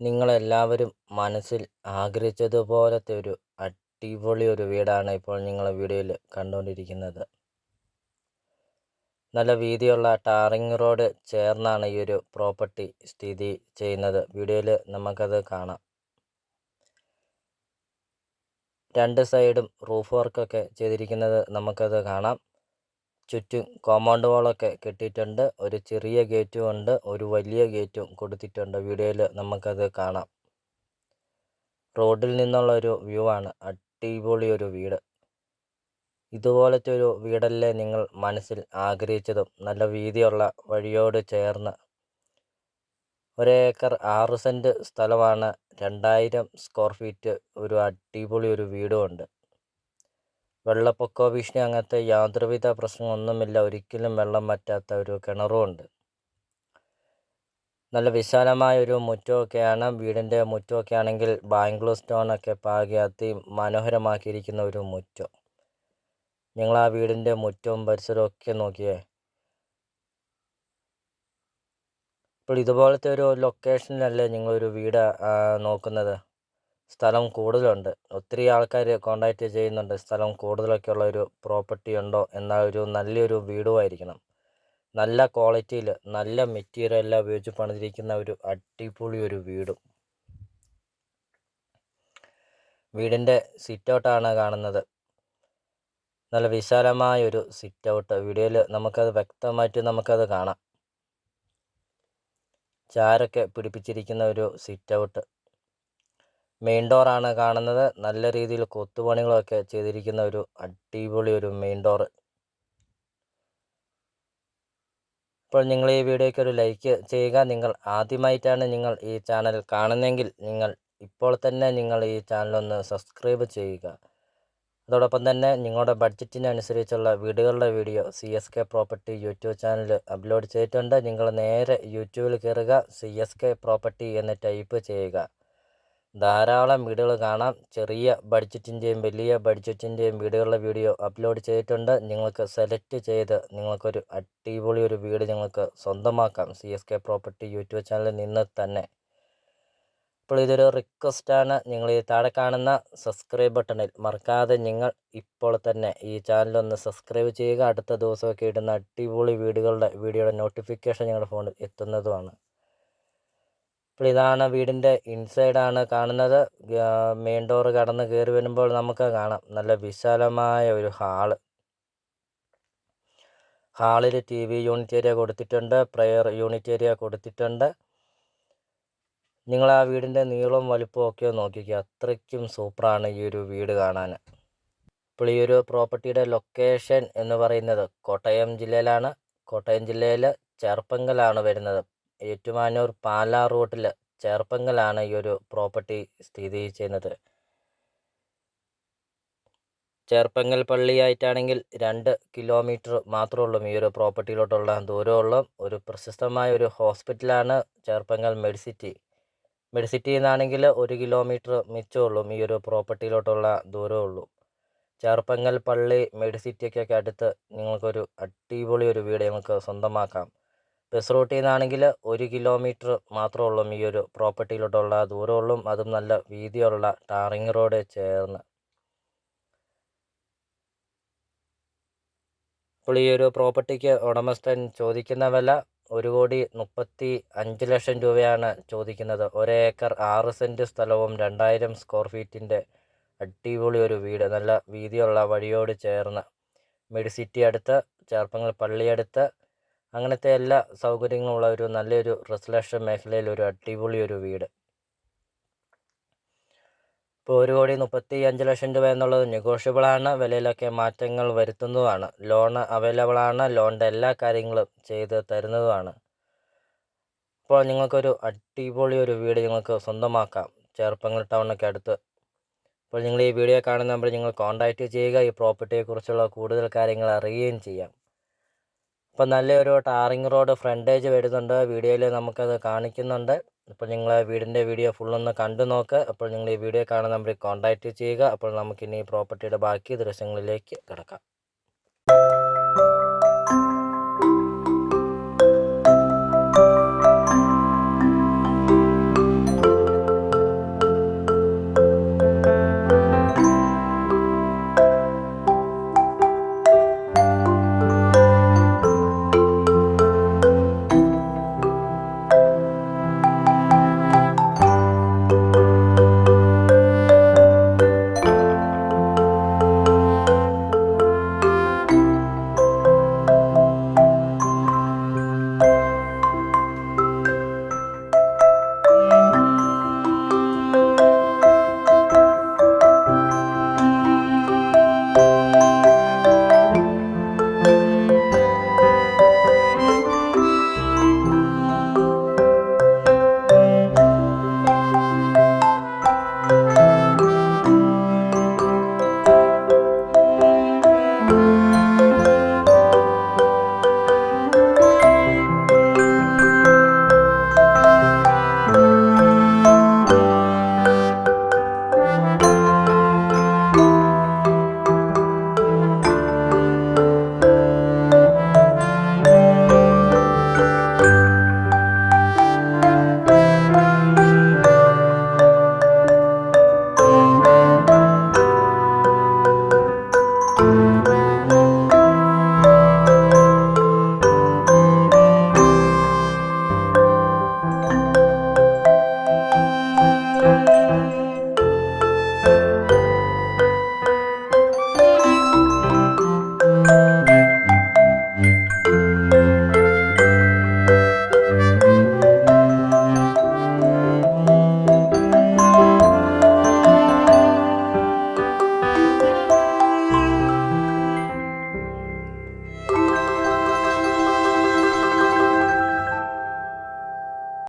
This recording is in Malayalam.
നിങ്ങളെല്ലാവരും മനസ്സിൽ ആഗ്രഹിച്ചതുപോലത്തെ ഒരു അടിപൊളി ഒരു വീടാണ് ഇപ്പോൾ നിങ്ങൾ വീഡിയോയിൽ കണ്ടുകൊണ്ടിരിക്കുന്നത്. നല്ല വീതിയുള്ള ടാറിങ് റോഡ് ചേർന്നാണ് ഈ ഒരു പ്രോപ്പർട്ടി സ്ഥിതി ചെയ്യുന്നത്. വീഡിയോയിൽ നമുക്കത് കാണാം. രണ്ട് സൈഡും റൂഫ് വർക്കൊക്കെ ചെയ്തിരിക്കുന്നത് നമുക്കത് കാണാം. ചുറ്റും കോമ്പൗണ്ട് വാളൊക്കെ കെട്ടിയിട്ടുണ്ട്. ഒരു ചെറിയ ഗേറ്റും ഉണ്ട്. ഒരു വലിയ ഗേറ്റും കൊടുത്തിട്ടുണ്ട്. വീഡിയോയിൽ നമുക്കത് കാണാം. റോഡിൽ നിന്നുള്ള ഒരു വ്യൂ ആണ്. അടിപൊളി ഒരു വീട്. ഇതുപോലത്തെ ഒരു വീടല്ലേ നിങ്ങൾ മനസ്സിൽ ആഗ്രഹിച്ചതും നല്ല വീതിയുള്ള വഴിയോട് ചേർന്ന്. ഒരേക്കർ ആറ് സെന്റ് സ്ഥലമാണ്. രണ്ടായിരം സ്ക്വയർ ഫീറ്റ് ഒരു അടിപൊളി ഒരു വീടുമുണ്ട് വെള്ളപ്പൊക്ക ഭീഷണി അങ്ങനത്തെ യാതൊരുവിധ പ്രശ്നമൊന്നുമില്ല ഒരിക്കലും വെള്ളം വറ്റാത്ത ഒരു കിണറുമുണ്ട്. നല്ല വിശാലമായ ഒരു മുറ്റമൊക്കെയാണ്. വീടിന്റെ മുറ്റമൊക്കെ ആണെങ്കിൽ ബാംഗ്ലൂർ സ്റ്റോണൊക്കെ പാകി മനോഹരമാക്കിയിരിക്കുന്ന ഒരു മുറ്റം. ഞങ്ങൾ ആ വീടിന്റെ മുറ്റവും പരിസരവും ഒക്കെ നോക്കിയേ. ഇപ്പോൾ ഇതുപോലത്തെ ഒരു ലൊക്കേഷനിലല്ലേ നിങ്ങളൊരു വീട് നോക്കുന്നത്? സ്ഥലം കൂടുതലുണ്ട്. ഒത്തിരി ആൾക്കാർ കോൺടാക്റ്റ് ചെയ്യുന്നുണ്ട് സ്ഥലം കൂടുതലൊക്കെ ഉള്ള ഒരു പ്രോപ്പർട്ടി ഉണ്ടോ എന്നാൽ ഒരു നല്ലൊരു വീടുമായിരിക്കണം. നല്ല ക്വാളിറ്റിയിൽ നല്ല മെറ്റീരിയൽ എല്ലാം ഉപയോഗിച്ച് പണിതിരിക്കുന്ന ഒരു അടിപൊളി ഒരു വീടും. വീടിന്റെ സിറ്റ് ഔട്ടാണ് കാണുന്നത്. നല്ല വിശാലമായ ഒരു സിറ്റ് വീഡിയോയിൽ നമുക്കത് വ്യക്തമായിട്ട് നമുക്കത് കാണാം. ചാരൊക്കെ പിടിപ്പിച്ചിരിക്കുന്ന ഒരു സിറ്റ് ഔട്ട് മെയിൻ ഡോറാണ് കാണുന്നത്. നല്ല രീതിയിൽ കൊത്തുപണികളൊക്കെ ചെയ്തിരിക്കുന്ന ഒരു അടിപൊളി ഒരു മെയിൻ ഡോർ ഇപ്പോൾ നിങ്ങൾ ഈ വീഡിയോയ്ക്ക് ഒരു ലൈക്ക് ചെയ്യുക. നിങ്ങൾ ആദ്യമായിട്ടാണ് നിങ്ങൾ ഈ ചാനൽ കാണുന്നതെങ്കിൽ നിങ്ങൾ ഇപ്പോൾ തന്നെ നിങ്ങൾ ഈ ചാനലൊന്ന് സബ്സ്ക്രൈബ് ചെയ്യുക. അതോടൊപ്പം തന്നെ നിങ്ങളുടെ ബഡ്ജറ്റിനനുസരിച്ചുള്ള വീടുകളുടെ video C S K property YouTube channel upload ചെയ്തിട്ടുണ്ട്. നിങ്ങൾ നേരെ യൂട്യൂബിൽ കയറുക. സി എസ് കെ പ്രോപ്പർട്ടി എന്ന് ടൈപ്പ് ചെയ്യുക. ധാരാളം വീടുകൾ കാണാം. ചെറിയ ബഡ്ജറ്റിന്റെയും വലിയ ബഡ്ജറ്റിന്റെയും വീടുകളുടെ വീഡിയോ അപ്ലോഡ് ചെയ്തിട്ടുണ്ട്. നിങ്ങൾക്ക് സെലക്ട് ചെയ്ത് നിങ്ങൾക്കൊരു അടിപൊളി ഒരു വീട് നിങ്ങൾക്ക് സ്വന്തമാക്കാം. C S K property YouTube ചാനലിൽ നിന്ന് തന്നെ. അപ്പോൾ ഇതൊരു റിക്വസ്റ്റാണ് നിങ്ങൾ ഈ താഴെ കാണുന്ന സബ്സ്ക്രൈബ് ബട്ടണിൽ മറക്കാതെ നിങ്ങൾ ഇപ്പോൾ തന്നെ ഈ ചാനലൊന്ന് സബ്സ്ക്രൈബ് ചെയ്യുക. അടുത്ത ദിവസമൊക്കെ ഇടുന്ന അടിപൊളി വീടുകളുടെ വീഡിയോയുടെ നോട്ടിഫിക്കേഷൻ നിങ്ങളുടെ ഫോണിൽ എത്തുന്നതുമാണ്. അപ്പോൾ ഇതാണ് വീടിന്റെ ഇൻസൈഡാണ് കാണുന്നത്. മെയിൻ ഡോർ കടന്ന് കയറി വരുമ്പോൾ നമുക്ക് കാണാം. നല്ല വിശാലമായ ഒരു ഹാൾ. ഹാളിൽ ടി വി യൂണിറ്റ് ഏരിയ കൊടുത്തിട്ടുണ്ട്. പ്രെയർ യൂണിറ്റ് ഏരിയ കൊടുത്തിട്ടുണ്ട്. നിങ്ങൾ ആ വീടിന്റെ നീളവും വലുപ്പവും ഒക്കെ നോക്കിക്കുക അത്രയ്ക്കും സൂപ്പറാണ് ഈ ഒരു വീട് കാണാൻ. ഇപ്പോൾ ഈ ഒരു പ്രോപ്പർട്ടിയുടെ ലൊക്കേഷൻ എന്ന് പറയുന്നത് കോട്ടയം ജില്ലയിലാണ്. കോട്ടയം ജില്ലയിൽ ചെറുപ്പങ്കലാണ് വരുന്നത്. ഏറ്റുമാനൂർ പാലാ റൂട്ടിൽ ചേർപ്പങ്കലാണ് ഈ ഒരു പ്രോപ്പർട്ടി സ്ഥിതി ചെയ്യുന്നത്. ചേർപ്പങ്കൽ പള്ളിയായിട്ടാണെങ്കിൽ രണ്ട് കിലോമീറ്റർ മാത്രമേ ഉള്ളൂ ഈ ഒരു പ്രോപ്പർട്ടിയിലോട്ടുള്ള ദൂരമുള്ളൂ. ഒരു പ്രശസ്തമായ ഒരു ഹോസ്പിറ്റലാണ് ചേർപ്പങ്ങൽ മെഡിസിറ്റി. മെഡിസിറ്റിയിൽ നിന്നാണെങ്കിൽ ഒരു കിലോമീറ്റർ മിച്ചമുള്ളൂ ഈ ഒരു പ്രോപ്പർട്ടിയിലോട്ടുള്ള ദൂരമുള്ളൂ. ചേർപ്പങ്ങൽ പള്ളി മെഡിസിറ്റിയൊക്കെ അടുത്ത് നിങ്ങൾക്കൊരു അടിപൊളി ഒരു വീട് നിങ്ങൾക്ക് സ്വന്തമാക്കാം. ബസ് റൂട്ടിൽ നിന്നാണെങ്കിൽ ഒരു കിലോമീറ്റർ മാത്രമേ ഉള്ളൂ ഈ ഒരു പ്രോപ്പർട്ടിയിലോട്ടുള്ള ദൂരമുള്ളൂ അതും നല്ല വീതിയുള്ള ടാറിങ് റോഡ് ചേർന്ന്. അപ്പോൾ ഈ ഒരു പ്രോപ്പർട്ടിക്ക് ഉടമസ്ഥൻ ചോദിക്കുന്ന വില ഒരു കോടി മുപ്പത്തി അഞ്ച് ലക്ഷം രൂപയാണ് ചോദിക്കുന്നത്. ഒരേക്കർ ആറ് സെന്റ് സ്ഥലവും രണ്ടായിരം സ്ക്വയർ ഫീറ്റിന്റെ അടിപൊളി ഒരു വീട് നല്ല വീതിയുള്ള വഴിയോട് ചേർന്ന്. മെഡിസിറ്റി അടുത്ത് ചേർപ്പങ്ങൾ പള്ളി അടുത്ത് അങ്ങനത്തെ എല്ലാ സൗകര്യങ്ങളുള്ള ഒരു നല്ലൊരു റെസിഡൻഷ്യൽ മേഖലയിൽ ഒരു അടിപൊളി ഒരു വീട്. ഇപ്പോൾ ഒരു കോടി മുപ്പത്തി അഞ്ച് ലക്ഷം രൂപ എന്നുള്ളത് നെഗോഷ്യബിൾ ആണ്. വിലയിലൊക്കെ മാറ്റങ്ങൾ വരുത്തുന്നതുമാണ്. ലോൺ അവൈലബിൾ ആണ്. ലോണിന്റെ എല്ലാ കാര്യങ്ങളും ചെയ്ത് തരുന്നതുമാണ്. ഇപ്പോൾ നിങ്ങൾക്കൊരു അടിപൊളി ഒരു വീട് നിങ്ങൾക്ക് സ്വന്തമാക്കാം. ചേർപ്പങ്ങൾ ടൗണൊക്കെ അടുത്ത്. അപ്പോൾ നിങ്ങൾ ഈ വീഡിയോ കാണുന്ന നമ്പർ നിങ്ങൾ കോൺടാക്റ്റ് ചെയ്യുക. ഈ പ്രോപ്പർട്ടിയെക്കുറിച്ചുള്ള കൂടുതൽ കാര്യങ്ങൾ അറിയുകയും ചെയ്യാം. അപ്പോൾ നല്ലൊരു ടാറിങ് റോഡ് ഫ്രണ്ടേജ് വരുന്നുണ്ട്. വീഡിയോയിൽ നമുക്കത് കാണിക്കുന്നുണ്ട്. അപ്പോൾ നിങ്ങൾ വീടിന്റെ വീഡിയോ ഫുള്ളൊന്ന് കണ്ടു നോക്ക്. അപ്പോൾ നിങ്ങൾ ഈ വീഡിയോ കാണുന്ന നമ്പറിൽ കോൺടാക്റ്റ് ചെയ്യുക. അപ്പോൾ നമുക്കിനി പ്രോപ്പർട്ടിയുടെ ബാക്കി ദൃശ്യങ്ങളിലേക്ക് കിടക്കാം.